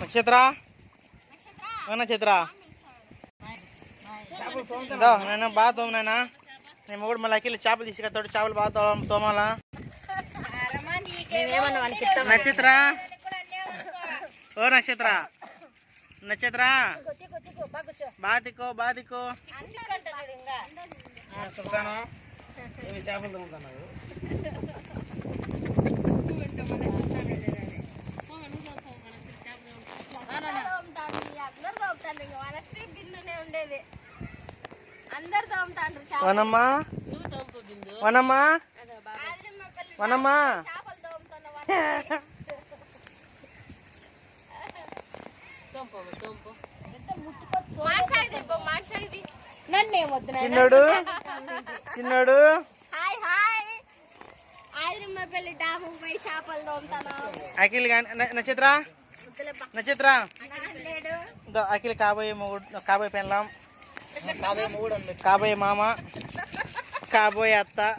నక్షత్ర? నక్షత్ర. ఓ నక్షత్ర? చేపలు తోముతాను. దో నేను బాగా తోము నాయనా. నేను కూడా మళ్ళీ అఖిల్ చేపలు తీసుకెళ్తాడు చేపలు బాగా తోమ తోమాలా? నక్షత్ర? ఓ నక్షత్ర. నక్షత్ర. తిక్కో ఆ, సుల్తాను? ఏమి చేపలు వనమ్మా. వనమ్మా. వనమ్మా. మాట్లాడేది. చిన్నోడు. చిన్నోడు హాయ్ హాయ్. ఆదిరమ్మపల్లి డాము పోయి చేపలు తోముతాను. అఖిల్ గాని న- నక్షత్ర. నక్షత్ర? అఖిల్ కాబోయే మొగుడు కాబోయే పెళ్ళాం. కాబోయే మొగుడు అంది కాబోయే మామ. కాబోయే అత్త.